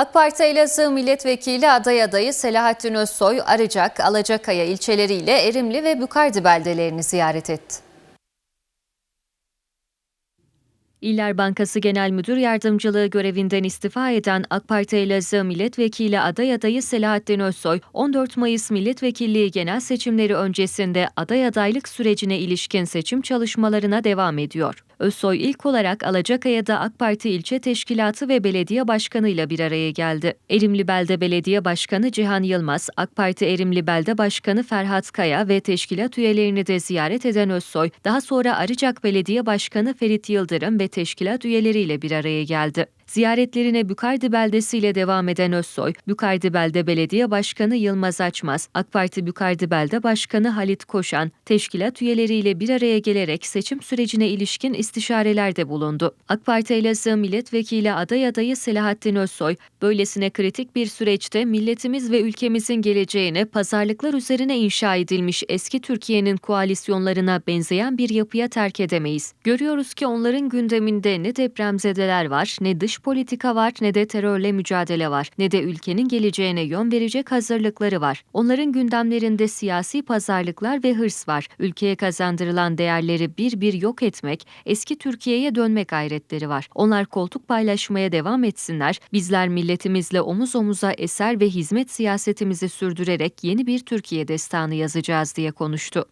AK Parti Elazığ Milletvekili aday adayı Selahattin Özsoy, Arıcak, Alacakaya ilçeleriyle Erimli ve Bükardi beldelerini ziyaret etti. İller Bankası Genel Müdür Yardımcılığı görevinden istifa eden AK Parti Elazığ Milletvekili aday adayı Selahattin Özsoy, 14 Mayıs Milletvekilliği genel seçimleri öncesinde aday adaylık sürecine ilişkin seçim çalışmalarına devam ediyor. Özsoy ilk olarak Alacakaya'da AK Parti ilçe teşkilatı ve belediye başkanı ile bir araya geldi. Erimli Belde Belediye Başkanı Cihan Yılmaz, AK Parti Erimli Belde Başkanı Ferhat Kaya ve teşkilat üyelerini de ziyaret eden Özsoy, daha sonra Arıcak Belediye Başkanı Ferit Yıldırım ve teşkilat üyeleriyle bir araya geldi. Ziyaretlerine Bükardi Beldesi ile devam eden Özsoy, Bükardi Belde Belediye Başkanı Yılmaz Açmaz, AK Parti Bükardi Belde Başkanı Halit Koşan, teşkilat üyeleriyle bir araya gelerek seçim sürecine ilişkin istişarelerde bulundu. AK Parti Elazığ Milletvekili aday adayı Selahattin Özsoy, böylesine kritik bir süreçte milletimiz ve ülkemizin geleceğine pazarlıklar üzerine inşa edilmiş eski Türkiye'nin koalisyonlarına benzeyen bir yapıya terk edemeyiz. Görüyoruz ki onların gündeminde ne depremzedeler var, ne dış politika var, ne de terörle mücadele var, ne de ülkenin geleceğine yön verecek hazırlıkları var. Onların gündemlerinde siyasi pazarlıklar ve hırs var. Ülkeye kazandırılan değerleri bir bir yok etmek, eski Türkiye'ye dönmek gayretleri var. Onlar koltuk paylaşmaya devam etsinler, bizler milletimizle omuz omuza eser ve hizmet siyasetimizi sürdürerek yeni bir Türkiye destanı yazacağız diye konuştu.